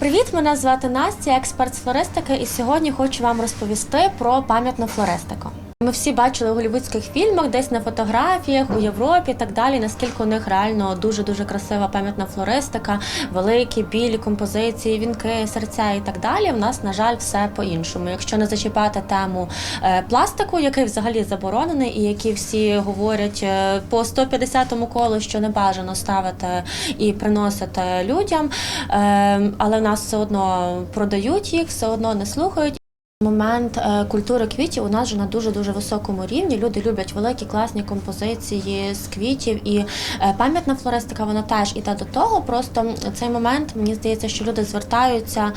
Привіт, мене звати Настя, експерт з флористики, і сьогодні хочу вам розповісти про пам'ятну флористику. Ми всі бачили у голівудських фільмах, десь на фотографіях у Європі і так далі. Наскільки у них реально дуже дуже красива пам'ятна флористика, великі білі композиції, вінки, серця і так далі. У нас, на жаль, все по-іншому. Якщо не зачіпати тему е, пластику, який взагалі заборонений, і які всі говорять е, по 150-му колу, що не бажано ставити і приносити людям, е, але в нас все одно продають їх, все одно не слухають. Момент е, культури квітів у нас вже на дуже дуже високому рівні. Люди люблять великі класні композиції з квітів, і е, пам'ятна флористика вона теж іде до того. Просто цей момент мені здається, що люди звертаються,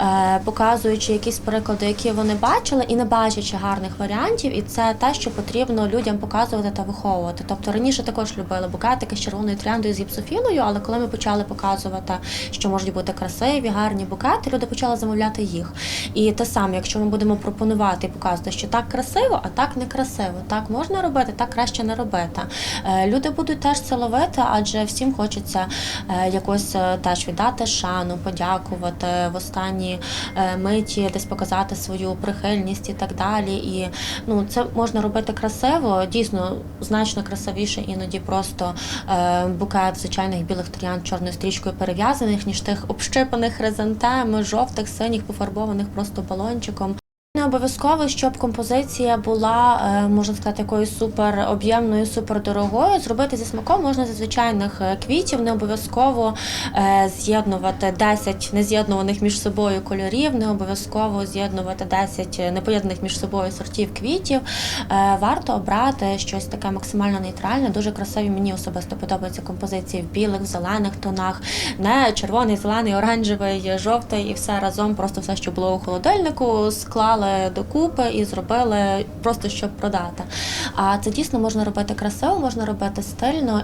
е, показуючи якісь приклади, які вони бачили, і не бачачи гарних варіантів. І це те, що потрібно людям показувати та виховувати. Тобто раніше також любили букетики з червоною трендою з гіпсофілою, але коли ми почали показувати, що можуть бути красиві, гарні букети, люди почали замовляти їх. І те саме, якщо ми будемо пропонувати і показувати, що так красиво, а так не красиво, так можна робити, так краще не робити. Е, Люди будуть теж це ловити, адже всім хочеться е, якось е, теж віддати шану, подякувати в останні е, миті, десь показати свою прихильність і так далі. І ну це можна робити красиво, дійсно значно красивіше іноді просто букет звичайних білих троянд чорною стрічкою перев'язаних, ніж тих общипаних хризантем, жовтих, синіх, пофарбованих просто балончиком. Обов'язково, щоб композиція була, е, можна сказати, якоюсь супер об'ємною, супер дорогою. Зробити зі смаком можна зі звичайних е, квітів, не обов'язково е, з'єднувати 10 нез'єднуваних між собою кольорів, не обов'язково з'єднувати 10 непоєднаних між собою сортів квітів. Варто обрати щось таке максимально нейтральне. Дуже красиві мені особисто подобаються композиції в білих, в зелених тонах, не червоний, зелений, оранжевий, жовтий і все разом, просто все, що було у холодильнику, склали докупи і зробили просто щоб продати. А це дійсно можна робити красиво, можна робити стильно.